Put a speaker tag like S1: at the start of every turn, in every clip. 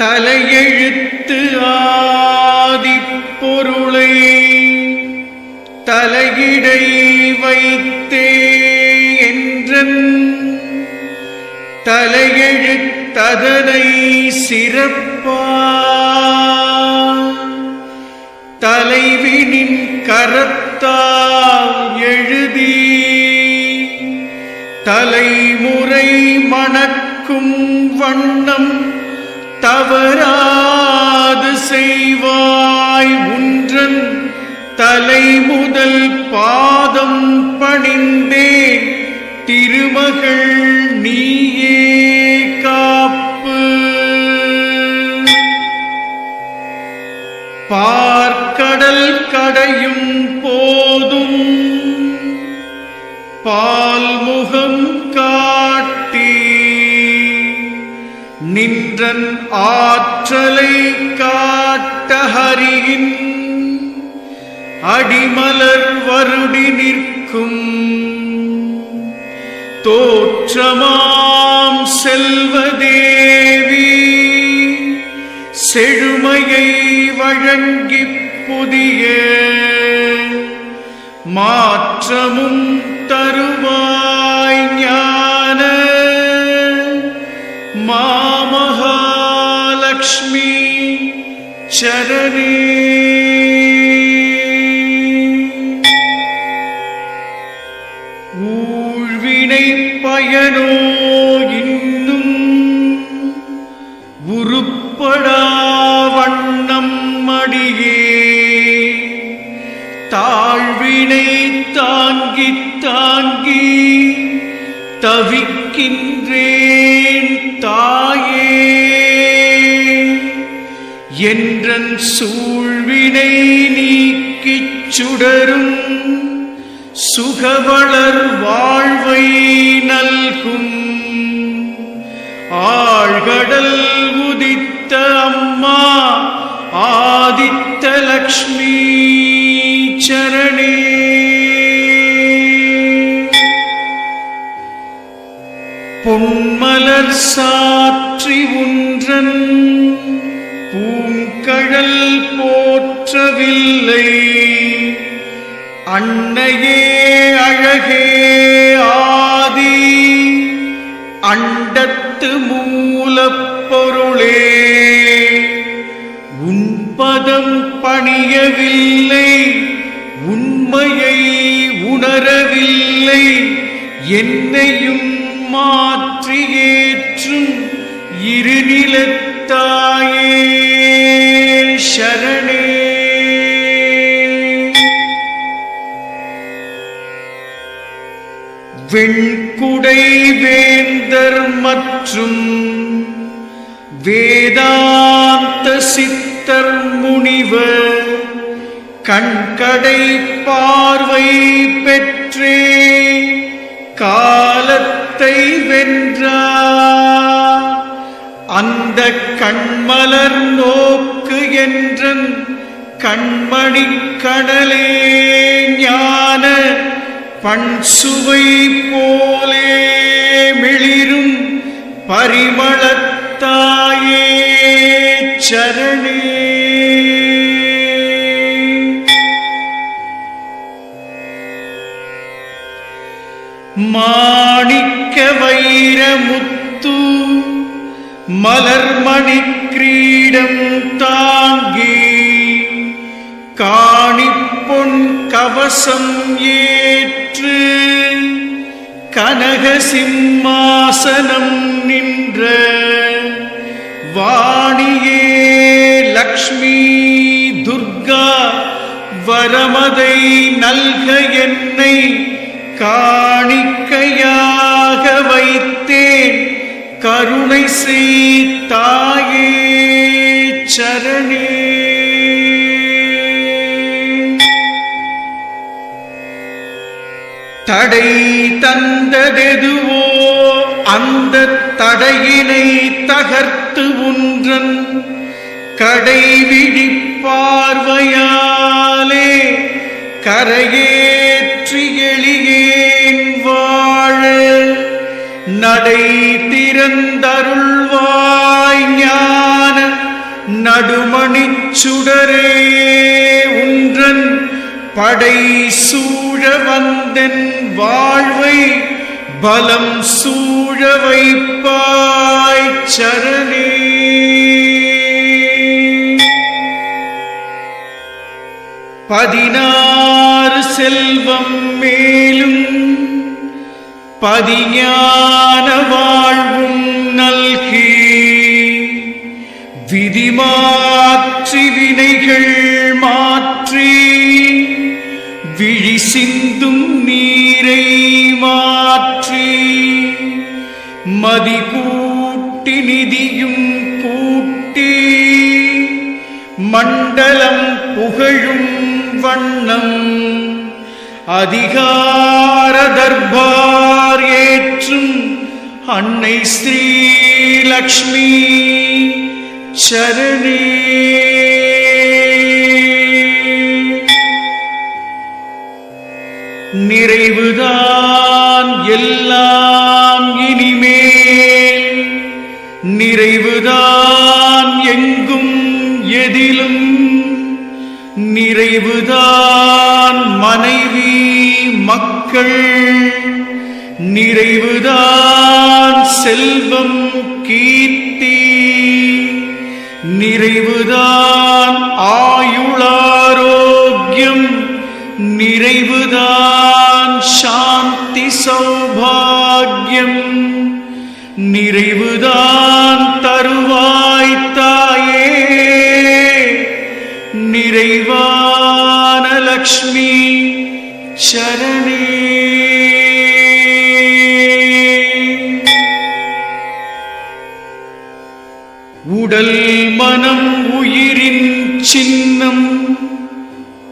S1: தலையெழுத்து ஆதிப்பொருளை தலையிடை வைத்தே என்றன். தலையெழுத்ததனை சிறப்பா. தலைவினின் கரத்தால் எழுதி தலைமுறை மணக்கும் வண்ணம் தவறாது செய்வாய் உன்றன் தலை முதல் பாதம் பணிந்தே. திருமகள் நீயே காப்பு. பார்க்கடல் கடையும் போதும். பால் நின்றன் ஆற்றலை காட்ட ஹரியின் அடிமலர் வருடி நிற்கும். தோற்றமாம் செல்வதேவி செழுமையை வழங்கி புதிய மாற்றமும் தருவாய் ஞான. மா மாமகாலக்ஷ்மி சரணே ஊழ்வினை பயனோ சூழ்வினை நீக்கிச் சுடரும் சுகவளர் வாழ்வை நல்கும். ஆழ்கடல் உதித்த அம்மா ஆதித்த லக்ஷ்மி சரணே. பொன்மலர் சாத் அன்னையே அழகே ஆதி. அண்டத்து மூலப்பொருளே உன்பதம் பணியவில்லை. உண்மையை உணரவில்லை. என்னையும் மாற்றி ஏற்றும் இருநிலத்தாயே. சரணே வெண்குடை வேந்தர் மற்றும் வேதாந்த சித்தர் முனிவர் கண்கடை பார்வை பெற்றே காலத்தை வென்றார். அந்த கண்மலர் நோக்கு என்றன் கண்மணி கடலே ஞான பண்சுவை போலே மிளிரும் பரிமளத்தாயே சரணே. மாணிக்க வைரமுத்து மலர்மணி கிரீடம் தாங்கி காணிப்பொன் கவசம் ஏ கனக சிம்மாசனம் நின்ற வாணியே லக்ஷ்மி துர்கா வரமதை நல்க என்னை காணிக்கையாக வைத்தேன். கருணை செய்தாயே சரணே. தடை தந்ததெதுவோ அந்த தடையினை தகர்த்து உன்றன் கடைவிடி பார்வையாலே கரையேற்றி எளியேன் வாழ நடை திறந்தருள்வாய் ஞான நடுமணிச் சுடரே உன்றன் படை சூழ வந்தென் வாழ்வை பலம் சூழ வைப்பாய் சரணே. பதினாறு செல்வம் மேலும் பதிஞான வாழ்வும் நல்கி விதிமாற்றி வினைகள் சிந்தும் நீரை மாற்றி மதி நிதியும் கூட்டி மண்டலம் புகழும் வண்ணம் அதிகார தர்பார் ஏற்றும் அன்னை ஸ்ரீலக்ஷ்மி சரணே. நிறைவுதான் எல்லாம் இனிமேல். நிறைவுதான் எங்கும் எதிலும். நிறைவுதான் மனைவி மக்கள். நிறைவுதான் செல்வம் சௌபாகியம் நிறைவுதான் தருவாய் தாயே. நிறைவான லக்ஷ்மி சரணே. உடல் மனம் உயிரின் சின்னம்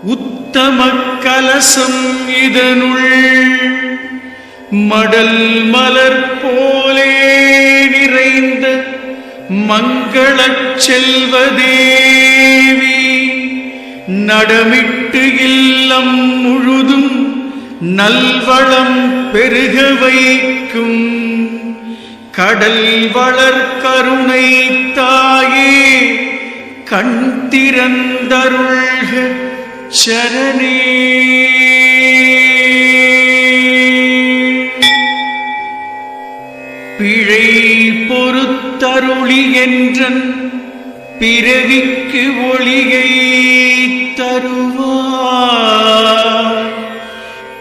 S1: உத்தம கலசம் இதனுள் மடல் மலர் போலே நிறைந்த மங்களச் செல்வதேவி நடமிட்டு இல்லம் முழுதும் நல்வளம் பெருக வைக்கும். கடல் வளர் கருணை தாயே கண் திறந்தருள்க சரணே. தருளி என்றன் பிறவிக்கு ஒளியை தருவார்.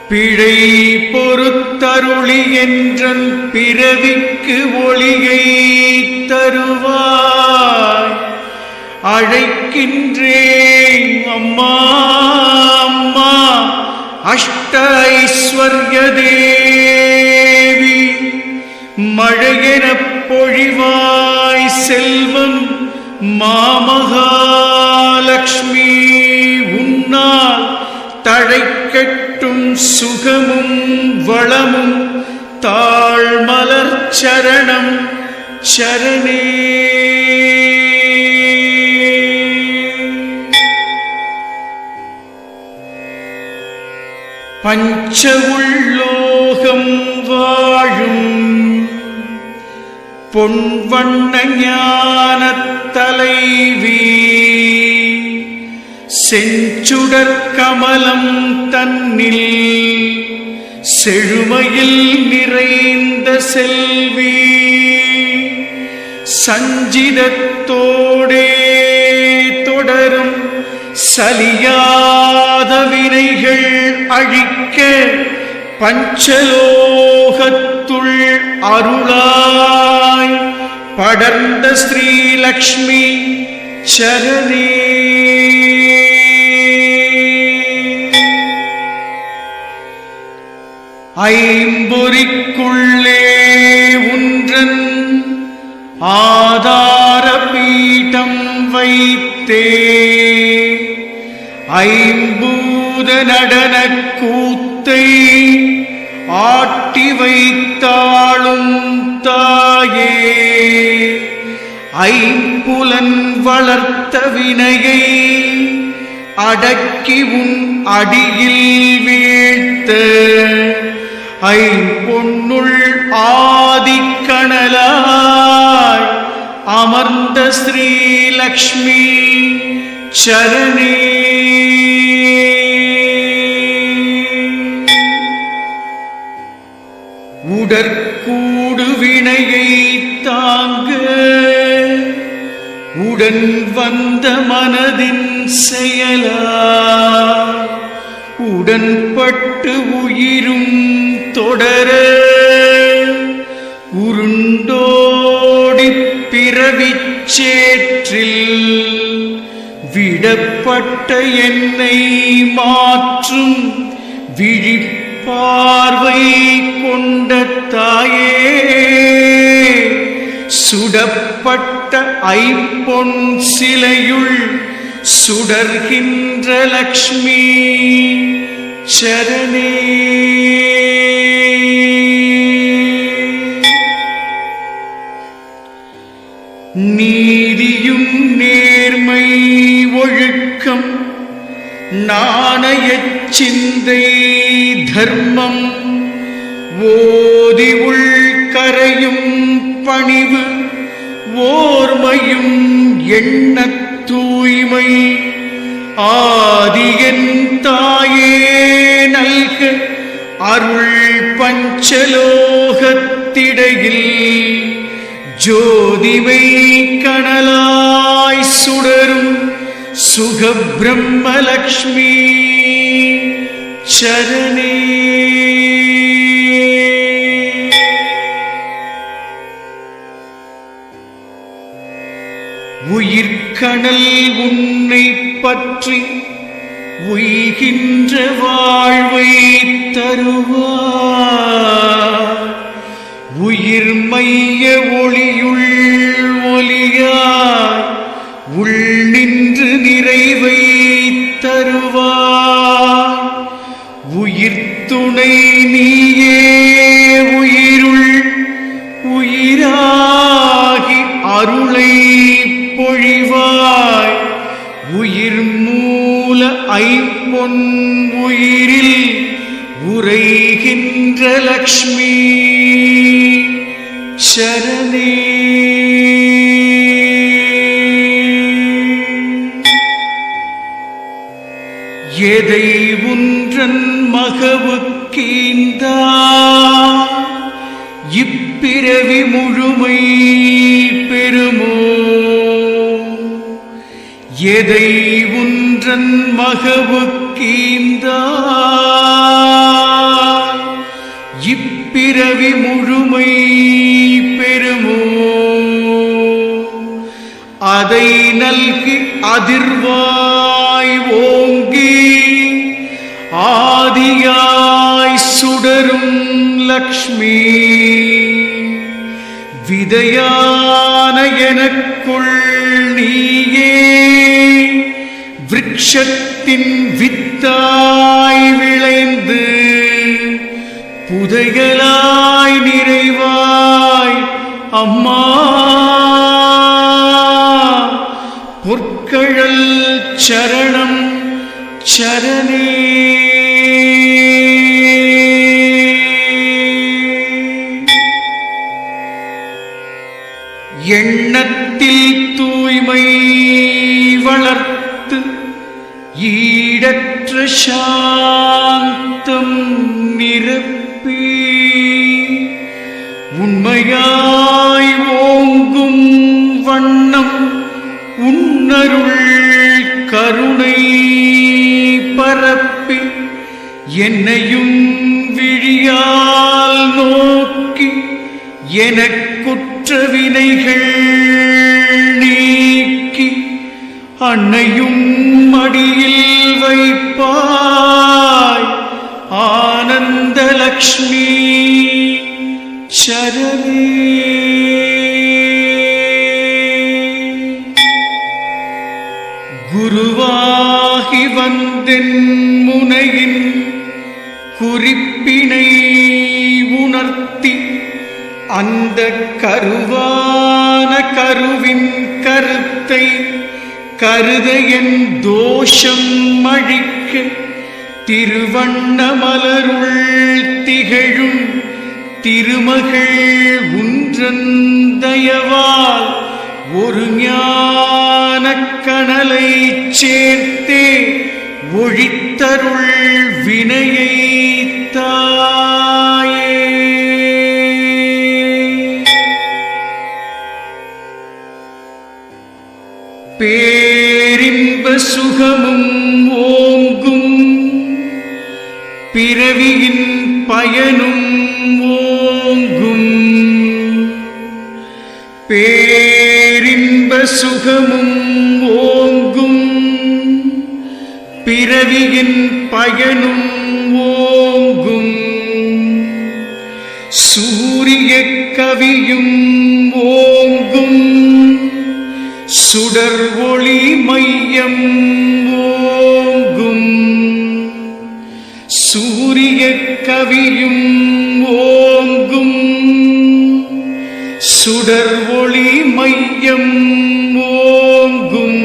S1: பிழை பொறுத்தருளி என்றன் பிறவிக்கு ஒளியை தருவார். அழைக்கின்றேன் அம்மா அம்மா அஷ்ட ஐஸ்வர்ய தேவி மழையெனப் பொழிவாய் செல்வம் மாமகாலக்ஷ்மி உன்னால் தழைக்கட்டும் சுகமும் வளமும் தாழ்மலர் சரணம் சரணே. பஞ்ச உள்ளோகம் பொன்வண்ண ஞான செஞ்சுடற் கமலம் தன்னில் செழுமையில் நிறைந்த செல்வி. சஞ்சிதத்தோடே தொடரும் சலியாத வினைகள் அழிக்க பஞ்சலோகத்துள் அருளாய் படர்ந்த ஸ்ரீலக்ஷ்மி சரணே. ஐம்பொறிக்குள்ளே ஒன்றன் ஆதார பீட்டம் வைத்தே. ஐம்பூத நடன கூத்தை ஆட்டி வைத்தாளும் தாயே. ஐம்புலன் வளர்த்த வினையை அடக்கி உன் அடியில் வீழ்த்த. ஐம்பொன்னுள் ஆதிக்கணலாய் அமர்ந்த ஸ்ரீலக்ஷ்மி சரணே. உடற்கூடு வினையை தாங்க. உடன் வந்த மனதின் செயலா. உடன்பட்டு உயிரும் தொடர. உருண்டோடி பிறவிச்சேற்றில் விடப்பட்ட என்னை மாற்றும் விழிப்பு பார்வை கொண்ட தாயே சுடப்பட்ட ஐப்பொன் சிலையுள் சுடர்கின்ற லக்ஷ்மி சரணே. நீதியும் நேர்மை ஒழுக்கம் நாணயச் சிந்தை தர்மம். ஓதி உள்கரையும் பணிவு ஓர்மையும் எண்ண தூய்மை. ஆதியன் தாயே நல்க அருள் பஞ்சலோகத்திடையில் ஜோதிமை கணலாய் சுடரும் சுகபிரம்மலக்ஷ்மி. பிரம்மலக்ஷ்மி சரணே. உயிர்கணல் உன்னை பற்றி உய்கின்ற வாழ்வை தருவா உயிர் மைய ஒளியுள் பிறவி முழுமை பெறுமோ? எதை ஒன்றன் மகவுக்கீந்தா இப்பிறவி முழுமை பெறுமோ? அதை நல்கி அதிர்வாய் ஓங்கி ஆதியாய் சுடரும் லக்ஷ்மி. விதையான எனக்குள் நீயே. விரக்ஷத்தின் வித்தாய் விளைந்து புதைகளாய் நிறைவாய். அம்மா பொற்கழல் சரணம் தூய்மை வளர்த்து ஈடற்ற சாந்தம் நிரப்பி உண்மையாய் ஓங்கும் வண்ணம் உன்னருள் கருணை பரப்பி என்னையும் விழியால் நோக்கி எனக்குற்ற வினைகள் அன்னையும் மடியில் வைப்பாய். ஆனந்த லக்ஷ்மி சரணே. குருவாகி வந்தென் முனையின் குறிப்பினை உணர்த்தி அந்த கருவான கருவின் கருத்தை கருத என் தோஷம் அழிக்க திருவண்ணமலருள் திகழும் திருமகள் உன்றன் தயவால் ஒரு ஞான கணலை சேர்த்தே ஒழித்தருள் வினையைத்தான் பிறவியின் பயனும் ஓங்கும். பேரின்ப சுகமும் ஓங்கும். பிறவியின் பயனும் ஓங்கும். சூரிய கவியும் ஓங்கும். சுடர் ஒளி மையம் கவியும் ஓங்கும். சுடர் ஒளி மையம் ஓங்கும்.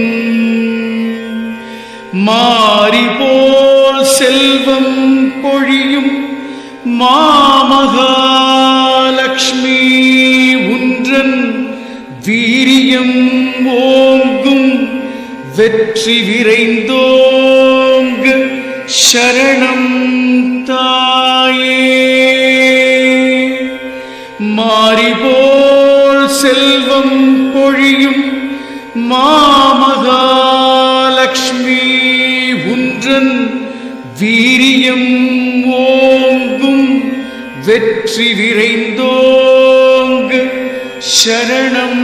S1: மாறி போல் செல்வம் பொழியும் மாமகாலக்ஷ்மி உன்றன் வீரியம் ஓங்கும். வெற்றி விரைந்தோங்கு சரணம் மாறிபோல் செல்வம் பொழியும் மாமகாலக்ஷ்மி உன்றன் வீரியம் ஓங்கும் வெற்றி விரைந்தோங்கு சரணம்.